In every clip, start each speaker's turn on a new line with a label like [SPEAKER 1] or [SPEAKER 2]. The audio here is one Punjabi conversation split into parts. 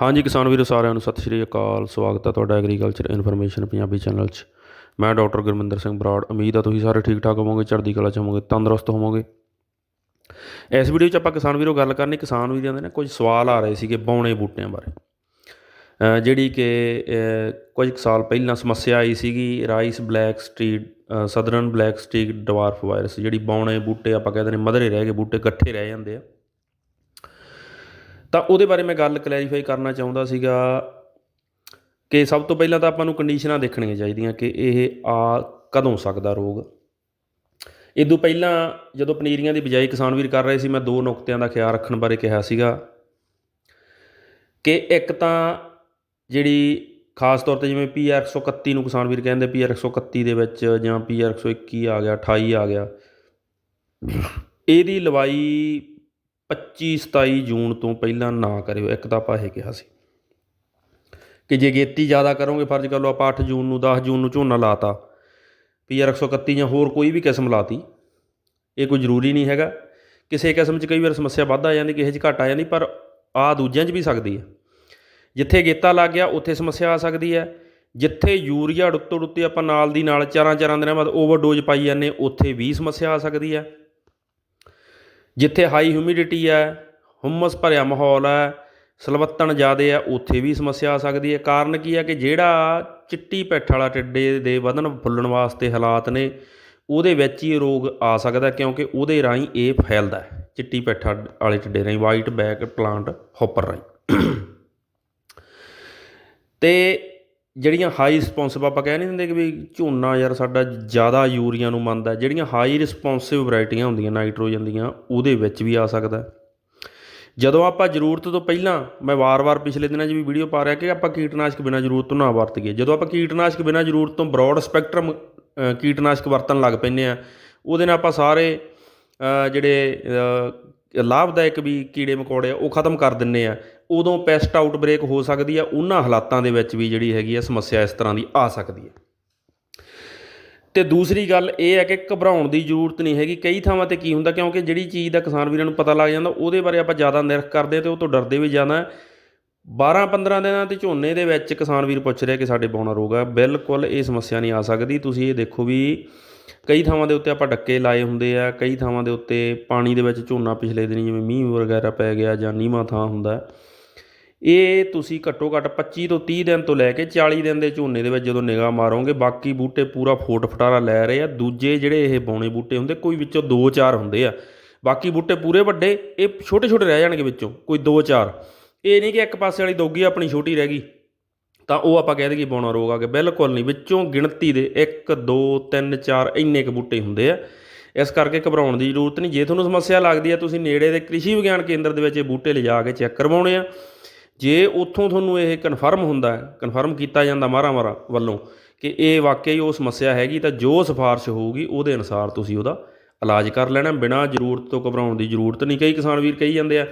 [SPEAKER 1] ਹਾਂਜੀ ਕਿਸਾਨ ਵੀਰੋ, ਸਾਰਿਆਂ ਨੂੰ ਸਤਿ ਸ਼੍ਰੀ ਅਕਾਲ। ਸਵਾਗਤ ਹੈ ਤੁਹਾਡਾ ਐਗਰੀਕਲਚਰ ਇਨਫੋਰਮੇਸ਼ਨ ਪੰਜਾਬੀ ਚੈਨਲ 'ਚ। ਮੈਂ ਡਾਕਟਰ ਗੁਰਮਿੰਦਰ ਸਿੰਘ ਬਰਾੜ। ਉਮੀਦ ਆ ਤੁਸੀਂ ਸਾਰੇ ਠੀਕ ਠਾਕ ਹੋਵੋਗੇ, ਚੜ੍ਹਦੀ ਕਲਾ 'ਚ ਹੋਵੋਗੇ, ਤੰਦਰੁਸਤ ਹੋਵੋਗੇ। ਇਸ ਵੀਡੀਓ 'ਚ ਆਪਾਂ ਕਿਸਾਨ ਵੀਰੋ ਗੱਲ ਕਰਨੀ। ਕਿਸਾਨ ਵੀਰਾਂ ਦੇ ਨਾ ਕੁਝ ਸਵਾਲ ਆ ਰਹੇ ਸੀਗੇ ਬੌਣੇ ਬੂਟਿਆਂ ਬਾਰੇ। ਜਿਹੜੀ ਕਿ ਕੁਝ ਕੁ ਸਾਲ ਪਹਿਲਾਂ ਸਮੱਸਿਆ ਆਈ ਸੀਗੀ, rice black streaked southern black streaked dwarf virus. ਜਿਹੜੀ ਬੌਣੇ ਬੂਟੇ ਆਪਾਂ ਕਹਿੰਦੇ ਨੇ ਮਧਰੇ ਰਹਿ ਗਏ, ਬੂਟੇ ਇਕੱਠੇ ਰਹਿ ਜਾਂਦੇ ਆ। ਤਾਂ ਉਹਦੇ ਬਾਰੇ ਮੈਂ ਗੱਲ ਕਲੈਰੀਫਾਈ ਕਰਨਾ ਚਾਹੁੰਦਾ ਸੀਗਾ ਕਿ ਸਭ ਤੋਂ ਪਹਿਲਾਂ ਤਾਂ ਆਪਾਂ ਨੂੰ ਕੰਡੀਸ਼ਨਾਂ ਦੇਖਣੀਆਂ ਚਾਹੀਦੀਆਂ ਕਿ ਇਹ ਆ ਕਦੋਂ ਸਕਦਾ ਰੋਗ। ਇਦੋਂ ਪਹਿਲਾਂ ਜਦੋਂ ਪਨੀਰੀਆਂ ਦੀ ਬਿਜਾਈ ਕਿਸਾਨ ਵੀਰ ਕਰ ਰਹੇ ਸੀ, ਮੈਂ ਦੋ ਨੁਕਤਿਆਂ ਦਾ ਖਿਆਲ ਰੱਖਣ ਬਾਰੇ ਕਿਹਾ ਸੀਗਾ ਕਿ ਇੱਕ ਤਾਂ ਜਿਹੜੀ ਖਾਸ ਤੌਰ ਤੇ ਜਿਵੇਂ ਪੀਆਰ 131 ਨੂੰ ਕਿਸਾਨ ਵੀਰ ਕਹਿੰਦੇ ਪੀਆਰ 131 ਦੇ ਵਿੱਚ ਜਾਂ ਪੀਆਰ 121 ਆ ਗਿਆ 28 ਆ ਗਿਆ, ਇਹਦੀ ਲਵਾਈ 25 27 ਜੂਨ ਤੋਂ ਪਹਿਲਾਂ ਨਾ ਕਰਿਓ, ਇੱਕ ਤਾਂ ਆਪਾਂ ਇਹ ਕਿਹਾ ਸੀ ਕਿ ਜੇ ਗੇਤੀ ਜ਼ਿਆਦਾ ਕਰੋਗੇ, ਫਰਜ਼ ਕਰ ਲਓ ਆਪਾਂ 8 ਜੂਨ ਨੂੰ 10 ਜੂਨ ਨੂੰ ਝੋਨਾ ਲਾਤਾ ਪੀਆਰ 131 ਜਾਂ ਹੋਰ ਕੋਈ ਵੀ ਕਿਸਮ ਲਾਤੀ, ਇਹ ਕੋਈ ਜ਼ਰੂਰੀ ਨਹੀਂ ਹੈਗਾ। ਕਿਸੇ ਕਿਸਮ 'ਚ ਕਈ ਵਾਰ ਸਮੱਸਿਆ ਵੱਧ ਆ ਜਾਂਦੀ, ਕਿਸੇ 'ਚ ਘੱਟ ਆ ਜਾਂਦੀ, ਪਰ ਆ ਦੂਜਿਆਂ 'ਚ ਵੀ ਸਕਦੀ ਹੈ ਜਿੱਥੇ ਗੇਤਾ ਲੱਗ ਗਿਆ, ਉੱਥੇ ਸਮੱਸਿਆ ਆ ਸਕਦੀ ਹੈ ਜਿੱਥੇ ਯੂਰੀਆ ਉੱਤੋਂ ਡੁੱਤੇ ਆਪਾਂ ਨਾਲ ਦੀ ਨਾਲ ਚਾਰਾਂ ਚਾਰਾਂ ਦਿਨਾਂ ਬਾਅਦ ਓਵਰਡੋਜ਼ ਪਾਈ ਜਾਂਦੇ, ਉੱਥੇ ਵੀ ਸਮੱਸਿਆ ਆ ਸਕਦੀ ਹੈ ਜਿੱਥੇ ਹਾਈ ਹਿਊਮਿਡਿਟੀ ਹੈ ਹੁਮਸ ਭਰਿਆ ਮਾਹੌਲ ਹੈ, ਸਲਵੱਤਣ ਜ਼ਿਆਦੇ ਹੈ, ਉੱਥੇ ਵੀ ਸਮੱਸਿਆ ਆ ਸਕਦੀ ਹੈ। ਕਾਰਨ ਕੀ ਹੈ ਕਿ ਜਿਹੜਾ ਚਿੱਟੀ ਪੈਠ ਵਾਲਾ ਟਿੱਡੇ ਦੇ ਵਧਣ ਫੁੱਲਣ ਵਾਸਤੇ ਹਾਲਾਤ ਨੇ, ਉਹਦੇ ਵਿੱਚ ਹੀ ਰੋਗ ਆ ਸਕਦਾ ਕਿਉਂਕਿ ਉਹਦੇ ਰਾਹੀਂ ਇਹ ਫੈਲਦਾ ਚਿੱਟੀ ਪੈਠ ਵਾਲੇ ਟਿੱਡੇ ਰਾਹੀਂ ਵਾਈਟ ਬੈਕ ਪਲਾਂਟ ਹੌਪਰ ਰਾਹੀਂ। ਤੇ ਜਿਹੜੀਆਂ ਹਾਈ ਰਿਸਪੋਂਸਿਵ ਆਪਾਂ ਕਹਿ ਨਹੀਂ ਦਿੰਦੇ ਕਿ ਵੀ ਝੋਨਾ ਯਾਰ ਸਾਡਾ ਜ਼ਿਆਦਾ ਯੂਰੀਆ ਨੂੰ ਮੰਨਦਾ, ਜਿਹੜੀਆਂ ਹਾਈ ਰਿਸਪੋਂਸਿਵ ਵੈਰਾਈਟੀਆਂ ਹੁੰਦੀਆਂ ਨਾਈਟ੍ਰੋਜਨ ਦੀਆਂ, ਉਹਦੇ ਵਿੱਚ ਵੀ ਆ ਸਕਦਾ ਜਦੋਂ ਆਪਾਂ ਜ਼ਰੂਰਤ ਤੋਂ ਪਹਿਲਾਂ, ਮੈਂ ਵਾਰ-ਵਾਰ ਪਿਛਲੇ ਦਿਨਾਂ 'ਚ ਵੀ ਵੀਡੀਓ ਪਾ ਰਿਹਾ ਕਿ ਆਪਾਂ ਕੀਟਨਾਸ਼ਕ ਬਿਨਾਂ ਜ਼ਰੂਰਤ ਤੋਂ ਨਾ ਵਰਤੀਏ। ਜਦੋਂ ਆਪਾਂ ਕੀਟਨਾਸ਼ਕ ਬਿਨਾਂ ਜ਼ਰੂਰਤ ਤੋਂ ਬ੍ਰੌਡ ਸਪੈਕਟਰਮ ਕੀਟਨਾਸ਼ਕ ਵਰਤਣ ਲੱਗ ਪੈਂਦੇ ਆ, ਉਹਦੇ ਨਾਲ ਆਪਾਂ ਸਾਰੇ ਜਿਹੜੇ ਲਾਭਦਾਇਕ ਵੀ ਕੀੜੇ ਮਕੌੜੇ ਆ, ਉਹ ਖਤਮ ਕਰ ਦਿੰਨੇ ਆ। ਉਦੋਂ ਪੈਸਟ ਆਊਟਬ੍ਰੇਕ ਹੋ ਸਕਦੀ ਆ, ਉਹਨਾਂ ਹਾਲਾਤਾਂ ਦੇ ਵਿੱਚ ਵੀ ਜਿਹੜੀ ਹੈਗੀ ਆ ਸਮੱਸਿਆ ਇਸ ਤਰ੍ਹਾਂ ਦੀ ਆ ਸਕਦੀ ਹੈ ਤੇ ਦੂਸਰੀ ਗੱਲ ਇਹ ਹੈ ਕਿ ਘਬਰਾਉਣ ਦੀ ਜ਼ਰੂਰਤ ਨਹੀਂ ਹੈਗੀ, ਕਈ ਥਾਵਾਂ ਤੇ ਕੀ ਹੁੰਦਾ, ਕਿਉਂਕਿ ਜਿਹੜੀ ਚੀਜ਼ ਦਾ ਕਿਸਾਨ ਵੀਰਾਂ ਨੂੰ ਪਤਾ ਲੱਗ ਜਾਂਦਾ, ਉਹਦੇ ਬਾਰੇ ਆਪਾਂ ਜ਼ਿਆਦਾ ਨਿਰਖ ਕਰਦੇ ਤੇ ਉਹ ਤੋਂ ਡਰਦੇ ਵੀ ਜ਼ਿਆਦਾ। 12-15 ਦਿਨਾਂ ਤੇ ਝੋਨੇ ਦੇ ਵਿੱਚ ਕਿਸਾਨ ਵੀਰ ਪੁੱਛ ਰਿਹਾ ਕਿ ਸਾਡੇ ਬੌਣਾ ਰੋਗ ਹੈ ਬਿਲਕੁਲ ਇਹ ਸਮੱਸਿਆ ਨਹੀਂ ਆ ਸਕਦੀ। ਤੁਸੀਂ ਇਹ ਦੇਖੋ ਵੀ ਕਈ ਥਾਵਾਂ ਦੇ ਉੱਤੇ ਆਪਾਂ ਡੱਕੇ ਲਾਏ ਹੁੰਦੇ ਆ, ਕਈ ਥਾਵਾਂ ਦੇ ਉੱਤੇ ਪਾਣੀ ਦੇ ਵਿੱਚ ਝੋਨਾ ਪਿਛਲੇ ਦਿਨੀ ਜਿਵੇਂ ਮੀਂਹ ਵਗੈਰਾ ਪੈ ਗਿਆ ਜਾਂ ਨੀਵਾਂ ਥਾਂ ਹੁੰਦਾ। ਇਹ ਤੁਸੀਂ ਘੱਟੋ ਘੱਟ 25 ਤੋਂ 30 ਦਿਨ ਤੋਂ ਲੈ ਕੇ 40 ਦਿਨ ਦੇ ਝੋਨੇ ਦੇ ਵਿੱਚ ਜਦੋਂ ਨਿਗਾਹ ਮਾਰੋਗੇ, ਬਾਕੀ ਬੂਟੇ ਪੂਰਾ ਫੋਟ ਫਟਾਰਾ ਲੈ ਰਹੇ ਆ। ਦੂਜੇ ਜਿਹੜੇ ਇਹ ਬੌਣੇ ਬੂਟੇ ਹੁੰਦੇ, ਕੋਈ ਵਿੱਚੋਂ 2-4 ਹੁੰਦੇ ਆ। ਬਾਕੀ ਬੂਟੇ ਪੂਰੇ ਵੱਡੇ, ਇਹ ਛੋਟੇ ਛੋਟੇ ਰਹਿ ਜਾਣਗੇ ਵਿੱਚੋਂ, ਕੋਈ 2-4 ਇਹ ਨਹੀਂ ਕਿ ਇੱਕ ਪਾਸੇ ਵਾਲੀ ਦੋਗੀ ਆਪਣੀ ਛੋਟੀ ਰਹਿ ਗਈ। ਤਾਂ ਉਹ ਆਪਾਂ ਕਹਿ ਦਈਏ ਬੌਣਾ ਰੋਗ ਆ ਗਿਆ। ਬਿਲਕੁਲ ਨਹੀਂ, ਵਿੱਚੋਂ ਗਿਣਤੀ ਦੇ 1 2 3 4 ਇੰਨੇ ਕੁ ਬੂਟੇ ਹੁੰਦੇ ਆ। ਇਸ ਕਰਕੇ ਘਬਰਾਉਣ ਦੀ ਜ਼ਰੂਰਤ ਨਹੀਂ। ਜੇ ਤੁਹਾਨੂੰ ਸਮੱਸਿਆ ਲੱਗਦੀ ਹੈ ਤੁਸੀਂ ਨੇੜੇ ਦੇ ਕ੍ਰਿਸ਼ੀ ਵਿਗਿਆਨ ਕੇਂਦਰ ਦੇ ਵਿੱਚ ਇਹ ਬੂਟੇ ਲਿਜਾ ਕੇ ਚੈੱਕ ਕਰਵਾਉਣੇ ਆ। ਜੇ ਉੱਥੋਂ ਤੁਹਾਨੂੰ ਇਹ ਕਨਫਰਮ ਹੁੰਦਾ ਹੈ ਕਨਫਰਮ ਕੀਤਾ ਜਾਂਦਾ ਮਾਰਾ ਮਾਰਾ ਵੱਲੋਂ ਕਿ ਇਹ ਵਾਕਈ ਉਹ ਸਮੱਸਿਆ ਹੈਗੀ, ਤਾਂ ਜੋ ਸਿਫਾਰਿਸ਼ ਹੋਊਗੀ, ਉਹਦੇ ਅਨੁਸਾਰ ਤੁਸੀਂ ਉਹਦਾ ਇਲਾਜ ਕਰ ਲੈਣਾ। ਬਿਨਾਂ ਜ਼ਰੂਰਤ ਤੋਂ ਘਬਰਾਉਣ ਦੀ ਜ਼ਰੂਰਤ ਨਹੀਂ। ਕਈ ਕਿਸਾਨ ਵੀਰ ਕਹੀ ਜਾਂਦੇ ਆ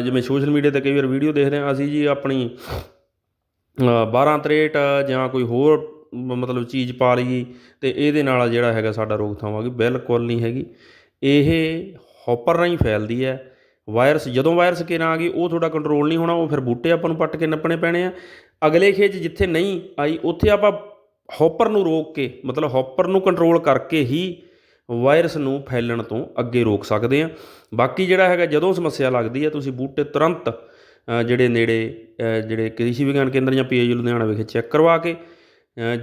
[SPEAKER 1] ਜਿਵੇਂ ਸੋਸ਼ਲ ਮੀਡੀਆ ਤੇ ਕਈ ਵਾਰ ਵੀਡੀਓ ਦੇਖਦੇ ਆ, ਅਸੀਂ ਜੀ ਆਪਣੀ 12 63 ਜਾਂ ਕੋਈ ਹੋਰ ਮਤਲਬ ਚੀਜ਼ ਪਾ ਲਈ ਅਤੇ ਇਹਦੇ ਨਾਲ ਜਿਹੜਾ ਹੈਗਾ ਸਾਡਾ ਰੋਕਥਾਮ ਆ ਗਈ ਬਿਲਕੁਲ ਨਹੀਂ ਹੈਗੀ। ਇਹ ਹੋਪਰ ਰਾਹੀਂ ਫੈਲਦੀ ਹੈ। ਵਾਇਰਸ, ਜਦੋਂ ਵਾਇਰਸ ਕੇ ਆ ਗਈ, ਉਹ ਤੁਹਾਡਾ ਕੰਟਰੋਲ ਨਹੀਂ ਹੋਣਾ, ਉਹ ਫਿਰ ਬੂਟੇ ਆਪਾਂ ਨੂੰ ਪੱਟ ਕੇ ਨੱਪਣੇ ਪੈਣੇ ਆ। ਅਗਲੇ ਖੇਤ ਜਿੱਥੇ ਨਹੀਂ ਆਈ, ਉੱਥੇ ਆਪਾਂ ਹੋਪਰ ਨੂੰ ਰੋਕ ਕੇ, ਮਤਲਬ ਹੋਪਰ ਨੂੰ ਕੰਟਰੋਲ ਕਰਕੇ ਹੀ ਵਾਇਰਸ ਨੂੰ ਫੈਲਣ ਤੋਂ ਅੱਗੇ ਰੋਕ ਸਕਦੇ ਆ। ਬਾਕੀ ਜਿਹੜਾ ਹੈਗਾ, ਜਦੋਂ ਸਮੱਸਿਆ ਲੱਗਦੀ ਹੈ, ਤੁਸੀਂ ਬੂਟੇ ਤੁਰੰਤ ਜਿਹੜੇ ਨੇੜੇ ਜਿਹੜੇ ਕ੍ਰਿਸ਼ੀ ਵਿਗਿਆਨ ਕੇਂਦਰ ਜਾਂ ਪੀਏਯੂ ਲੁਧਿਆਣਾ ਵਿਖੇ ਚੈੱਕ ਕਰਵਾ ਕੇ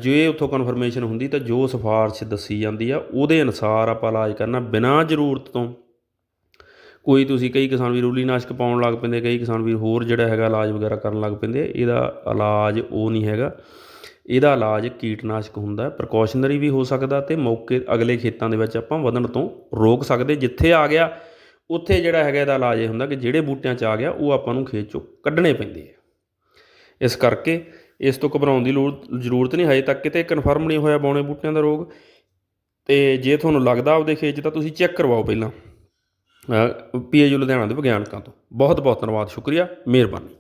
[SPEAKER 1] ਜੇ ਉੱਥੋਂ ਕਨਫਰਮੇਸ਼ਨ ਹੁੰਦੀ ਤਾਂ ਜੋ ਸਿਫਾਰਿਸ਼ ਦੱਸੀ ਜਾਂਦੀ ਆ, ਉਹਦੇ ਅਨੁਸਾਰ ਆਪਾਂ ਇਲਾਜ ਕਰਨਾ, ਬਿਨਾਂ ਜ਼ਰੂਰਤ ਤੋਂ। ਕੋਈ ਤੁਸੀਂ ਕਈ ਕਿਸਾਨ ਵੀਰ ਰੂਲੀਨਾਸ਼ਕ ਪਾਉਣ ਲੱਗ ਪੈਂਦੇ, ਕਈ ਕਿਸਾਨ ਵੀਰ ਹੋਰ ਜਿਹੜਾ ਹੈਗਾ ਇਲਾਜ ਵਗੈਰਾ ਕਰਨ ਲੱਗ ਪੈਂਦੇ, ਇਹਦਾ ਇਲਾਜ ਉਹ ਨਹੀਂ ਹੈਗਾ। ਇਹਦਾ ਇਲਾਜ ਕੀਟਨਾਸ਼ਕ ਹੁੰਦਾ ਪ੍ਰੀਕਾਸ਼ਨਰੀ ਵੀ ਹੋ ਸਕਦਾ ਤੇ ਮੌਕੇ ਅਗਲੇ ਖੇਤਾਂ ਦੇ ਵਿੱਚ ਆਪਾਂ ਵਧਣ ਤੋਂ ਰੋਕ ਸਕਦੇ, ਜਿੱਥੇ ਆ ਗਿਆ ਉੱਥੇ ਜਿਹੜਾ ਹੈਗਾ ਇਹਦਾ ਇਲਾਜ ਇਹ ਹੁੰਦਾ ਕਿ ਜਿਹੜੇ ਬੂਟਿਆਂ 'ਚ ਆ ਗਿਆ, ਉਹ ਆਪਾਂ ਨੂੰ ਖੇਤ 'ਚੋਂ ਕੱਢਣੇ ਪੈਂਦੇ ਆ। ਇਸ ਕਰਕੇ ਇਸ ਤੋਂ ਘਬਰਾਉਣ ਦੀ ਲੋੜ, ਜ਼ਰੂਰਤ ਨਹੀਂ, ਹਜੇ ਤੱਕ ਕਿਤੇ ਕਨਫਰਮ ਨਹੀਂ ਹੋਇਆ ਬੌਣੇ ਬੂਟਿਆਂ ਦਾ ਰੋਗ। ਤੇ ਜੇ ਤੁਹਾਨੂੰ ਲੱਗਦਾ ਆਪਦੇ ਖੇਤ 'ਚ, ਤਾਂ ਤੁਸੀਂ ਚੈੱਕ ਕਰਵਾਓ ਪਹਿਲਾਂ। ਪੀਏਯੂ ਲੁਧਿਆਣਾ ਦੇ ਵਿਗਿਆਨਕਾਂ ਤੋਂ। ਬਹੁਤ ਬਹੁਤ ਧੰਨਵਾਦ, ਸ਼ੁਕਰੀਆ, ਮਿਹਰਬਾਨੀ।